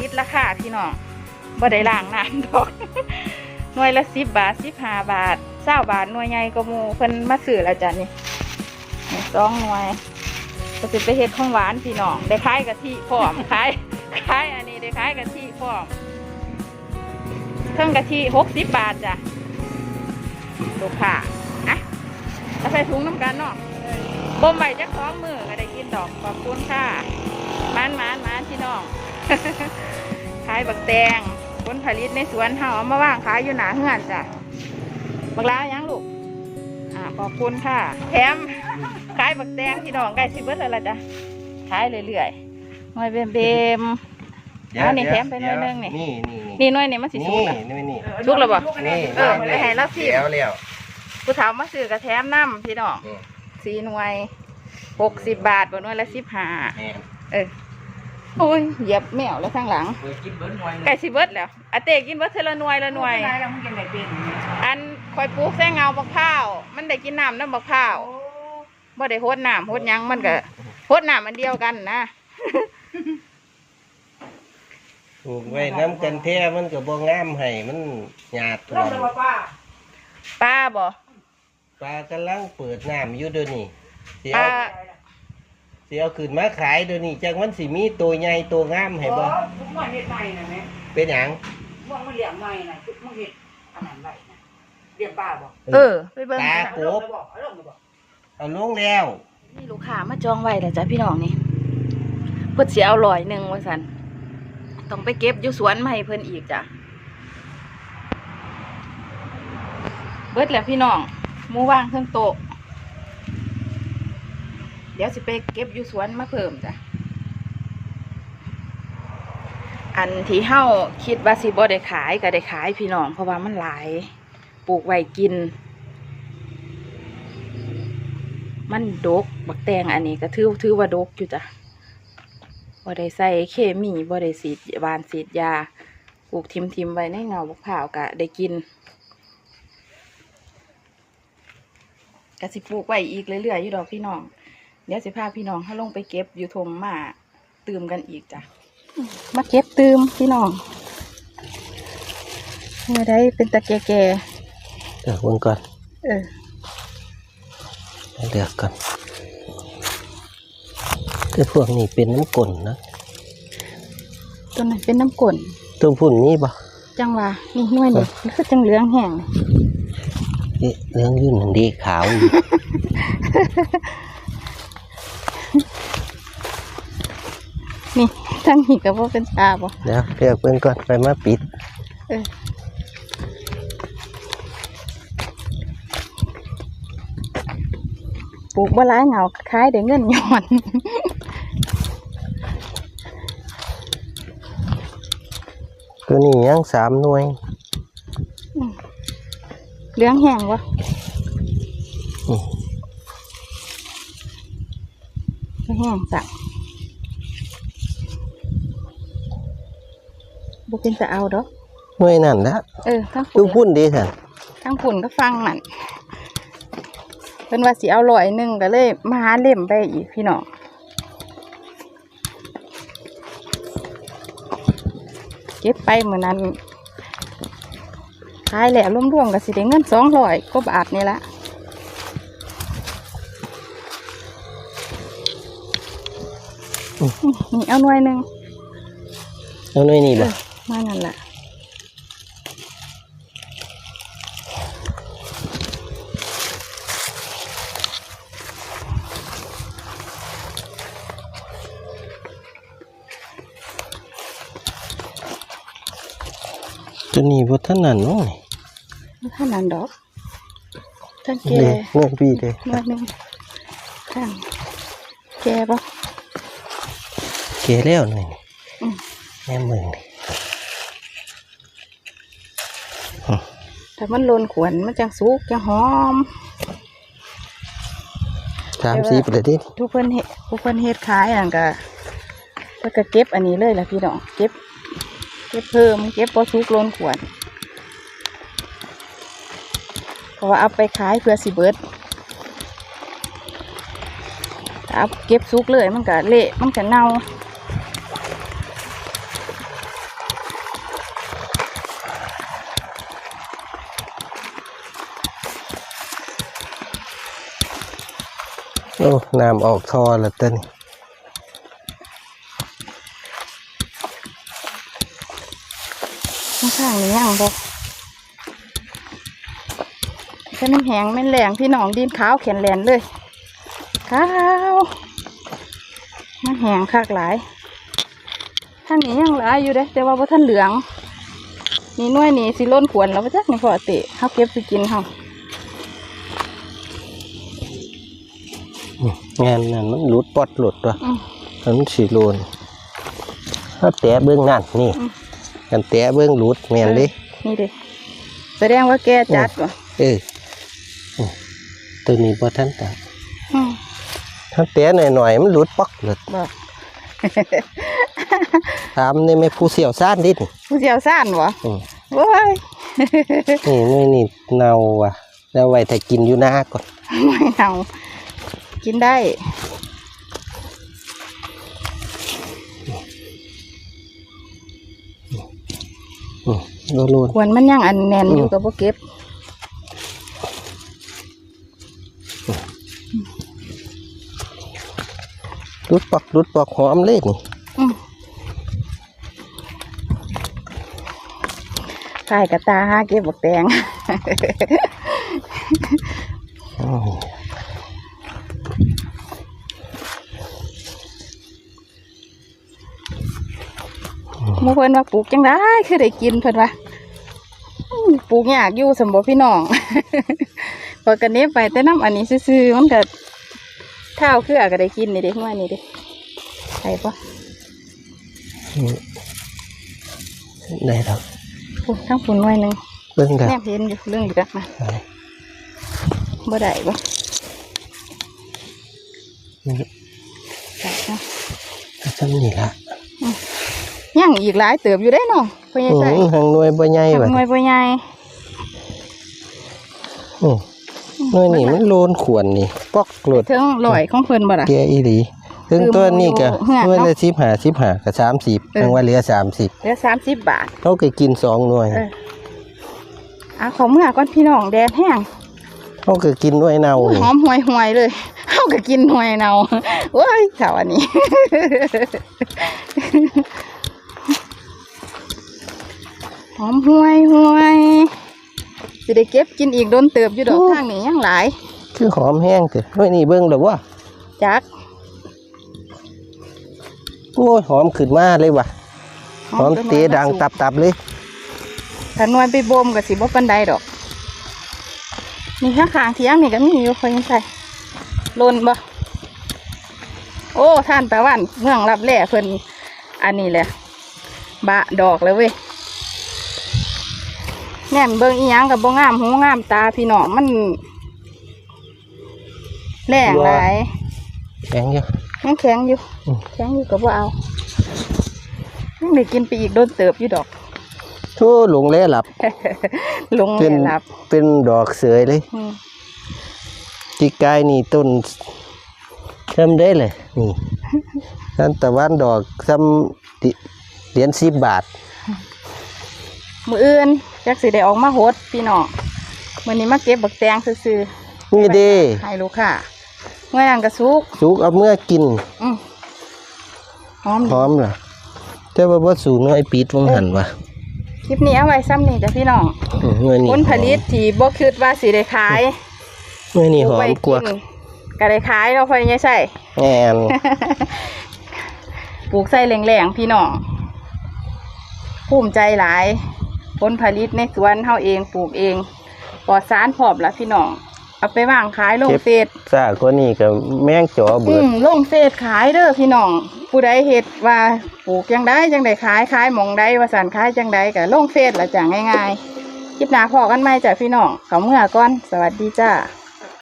ติดราคาพี่น้องบ่ได้ล่างน้ำดอกหน่วยละสิบบาทสิบห้าบาทเศร้าบาทหน่วยใหญ่ก็มูเพิ่นมาซื้อแล้วจ้ะนี่นี่สองหน่วยก็สิไปเฮ็ดของหวานพี่น้องได้ขายกะทิพร้อมขายขายอันนี้ได้ขายกะทิพร้อมเครื่องกะทิหกสิบบาทจ้ะลูกค้าอะเอาใส่ถุงน้ำกันเนาะบ่มใบจักสองมือก็ได้กินดอกขอบคุณค่ะมานมานมานพี่น้อง ขายบักแตงผลผลิตในสวนเฮาเอามาว่างขายอยู่หนาเฮือนจ้ะบักลายังลูกอ่าขอบคุณค่ะแถมขายบักแตงพี่น้องใกล้สิเบิดแล้วล่ะจ้ะขายเรื่อยๆหน่วยเบมเบมเอานี่แถมไปหน่อยหนึ่งนี่นี่นี่นี่หน่วยนี่มันสิสุนี่กนะนี่นี่สุกแล้วบ่นี่เออไปให้เราสิแล้วแล้วผู้ถามมาซื้อกระแถมน้ำพี่น้องนี่สี่หน่วยหกสิบบาทบนหน่วยละสิบห้านี่เออ โอ้ยเหยียบแมวแล้วข้างหลังเคยกินเบิ้ลหน่อยไก่สิเบิดแล้วอาเต้กินเบิดเทอละหน่วยละหน่วยได้แล้วมึงยังได้เป็นอันคอยปลูกแซงเงาบักพร้าวมันได้กินน้ำน้ำบักพร้าวบ่ได้โหดน้ำโหดหยังมันก็โหดน้ำมันเดียวกันนะ ปลูกไว้น้ำกันแท้มันก็บ่งามให้มันหยาดท่วเรามเลยว่าป้าป้าบ่ปลากำลังเปิดน้ำอยู่เดี๋ยวนี้สิป้าเอา สิเอาขึ้นมาขายเดี๋ยวนี้จังมันสิมีตัวใหญ่ตัวงามให้บ่ทุกมันเห็ดใหม่นะแม่เป็นหยังมึงมันเลี้ยงใหม่นะทุกมึงเห็ดอันนั้นใหม่นะเลี้ยงป้าบอกเออไปเบิ่งปลาเอาลงไปบอกเอาลงไปบอกเอาลงแล้ว นี่ลูกค้ามาจองไว้แล้วจ้ะพี่น้องนี่เพิ่นสิเอาร้อยหนึ่งว่าซั่นต้องไปเก็บอยู่สวนมาให้เพิ่นอีกจ้ะเบิดแล้วพี่น้องหมูว่างเครื่องโต๊ะเดี๋ยวสิไปเก็บอยู่สวนมาเพิ่มจ้ะ อันที่เฮาคิดว่าสิบ่ได้ขายก็ได้ขายพี่น้องเพราะว่ามันหลายปลูกไว้กิน มันดกบักแตงอันนี้ก็ถือถือว่าดกอยู่จ้ะบ่ได้ใส่เคมีบ่ได้สีดวานสีดยาปลูกทิมทิมๆไว้ในเงาบักพร้าวก็ได้กินก็สิปลูกไว้อีกเรื่อยๆอยู่ดอกพี่น้อง ดี๋ยวสิพาพี่น้องเขาลงไปเก็บอยู่ทงมาตื่มกันอีกจ้ะมาเก็บตื่มพี่น้องเมื่อได้เป็นตะแก่เดี๋ยวเบิ่งก่อนๆเออเลือกก่อนคือพวกนี้เป็นน้ำกลนนะตัวนั้นเป็นน้ำกลนตัวพุ่นนี้บ่จังว่านี่หน่วยนี่มันคือจังเหลืองแห้งนี่เอ๊ะเรื่องยื่นหนังดีขาวอยู่ นี่ทั้งนี้ก็บ่เป็นตาบ่เดี๋ยวเลือกเบิ่งก่อนไปมาปิดเออปลูกบ่หลายเหงาขายได้เงินย้อนตัวนี้ยังสามหน่วยเหลืองแห้งวะอืมเหลืองแห้งสัก บ่เป็นจะเอาดอกหน่วยนั่นละเออทั้งตัวฝุ่นพุ่นดีค่ะทั้งฝุ่นก็ฟังนั่นเป็นว่าสิเอาลอยหนึ่งก็เลยมาหาเล่มไปอีกพี่น้องเก็บไปเหมือนนั้นขายแล้วรวมๆก็สิได้เงินสองร้อยก็บาทนี่ละนี่เอาหน่วยหนึ่งเอาหน่วยนี้บ่ มานั่นแหละตัวนี้บ่ท่านนั่นเน้องไม่เท่านั้นดอกทั้งแกเด้เงื่อนพี่เด้หน่วยหนึ่งข้างแกปะเกแล้วหน่อยอืมแม่เมืองนี่ แต่มันโลนขวนมันจังสุกจังหอมสามสีประเด็นทุกเพิ่นเฮ็ดทุกเพิ่นเฮ็ดขายนั่นก็เพิ่นก็เก็บอันนี้เลยล่ะพี่น้องเก็บ เก็บเพิ่มเก็บบ่สุกโลนขวนเพราะว่าเอาไปขายเพื่อสิเบิดถ้าเอาเก็บสุกเลยมันก็เละมันก็เน่า โอ้น้ำออกท่อล้วเต้นข้างนี่ยังบ่แค่มันแหงไมันแหลงพี่น้องดินขาวแข็งแลนเลยขาวมันแหงคักหลายทางนี้ยังหลายอยู่เด้แต่ว่าบ่ทันเหลือง นี่น่วยนี่สิล้นขวนแล้วบ่จักนี่พอติเฮาเก็บสิกินเฮา งานนั้นมันหลุดปอดหลุดว่ะอืมมันสีโลนถ้าแตะเบื้องนั่นนี่อืมกันแตะเบื้องหลุดแม่นเดินี่เด้แสดงว่าแกจัดว่ะเอออืมตัวนี้พอท่านตัดอืมถ้าแตะหน่อยๆมันหลุดปอกหลุดบ่ถามนี่ไม่ผู้เสี่ยวซ่านดิผู้เชี่ยวชาญบ่อืมโอ้ยนี่นี่นี่เนาว่ะแล้วไว้ถ้ากินอยู่หน้าก่อนไม่เอา กินได้อืมโลโลนควรมันยังอันแน่นอยู่อืมกับบ่เก็บรุดปอกรุดปอกหอมเลยนี่อืมถ่ายกระตาหาเก็บบักแตง มหมื่อเพิ่นว่าปลูกจังได้คือได้กินเพิ่นว่าอืมปลูกยากอยู่สมบ่พี่น้องพอกันเนี้ไปแต่น้ำอันนี้ซื่อๆมันก็เท่าคือก็ได้กินนี่เด้หัวนี่เด้ใช่ปะได้ดอกพูทั้งฝุ่นหน่วยหนึงเบิ่งดอกแนบเห็นอยู่เรื่องอยู่ดักนะบ่ได้ปะนี่ได้นะจำนี่ละ ยังอีกหลายเติบอยู่ได้เนาะพ่อใหญ่อืใส่มหางหน่วยบ่ใหญ่ทำว่ะหน่วยบ่ใหญ่อืมหน่วยนี่มันโลนขวนนี่ ปอกหลุดถึงลอยของเพิ่นบ่ล่ะเกียอีหลีถึงคือตัวนี้ก็หมู่อยู่หน่วยเฮือนละเนาะสิบห้าสิบห้ากับสามสิบเออยังว่าเหลือสามสิบเหลือสามสิบบาทเขาก็กินสองหน่วยเอออะขอเมื่อก่อนพี่น้องแดดแห้งเขาก็กินหน่วยเน่านี่หอมห่วยห่วยๆเลยเขาก็กินห่วยเนาโอ้ยข่าวอันนี้ห อมห่วยห่วยๆสิได้เก็บกินอีกโดนเติบอยู่ดอกข้างนี้ยังหลายคือหอมแห้งเถอะหน่วยนี่เบิ่งหรือว่าจักโอ้ยหอมขึ้นมาเลยว่ะหอมจนเตะดังตับตับๆเลยถ้าหนวยไปบ่มก็สิบ่ปานใดดอกนี่ข้างข้างๆเที่ยงนี่ก็มีอยู่คอยยังใส่ลนบ่โอ้ท่านตะวันเมืองรับแร่เพิ่นอันนี้แหละบะดอกเลยเว้ย แน่นเบิ่งอีหยังกับบ่งามหูงามตาพี่น้องมันแรงหลายแข็งอยู่ยังแข็งอยู่อืมแข็งอยู่ก็บ่เอายังได้กินไปอีกโดนเติบอยู่ดอกทั่วหลงแล้วหลับลงเป็เลยนรับ เป็นดอกเสยเลยอืมจีกายนี่ต้นเริ่มได้เลยนี่ท่านตะวันดอกซ้ำติเหรียญสิบบาท มืออื่น จักสิได้ออกมาโหดพี่น้องมื้อนี้มาเก็บบักแตงซื่อนี่เดีๆให้ลูกค้าเมื่อนั้นก็สุกสุกเอาเมื่อกินอืมหอมพดีร้อมเหรอแต่ว่าบ่สูงน้อยปีดวงหันวะคลิปนี้เอาไว้ซ้ำนี่จ้ะพี่น้องอืมเงินนี่ผลผลิตที่บ่คิดว่าสิได้ขายเงินนี่หอปมลูกว่าไนก็ได้ขายเราพอยังใส่แอนปลูกใส่แรงๆพี่น้องภูมิใจหลาย ผลผลิตในสวนเฮาเองปลูกเองปลอดสารพร้อมละพี่น้องเอาไปวางขายลงเฟซซากกว่านี่ก็แม่งจ๋อเบิอืดมลงเฟซขายเด้อพี่น้อง ผู้ใดเฮ็ดว่าปลูกจังได้จังได้ขายขายหมองใดว่าสันขายจังใดก็ลงเฟซละจ้ะง่ายๆคลิปหน้าพอกันไหมจ้ะพี่น้องเขาเมื่อก่อนสวัสดีจ้า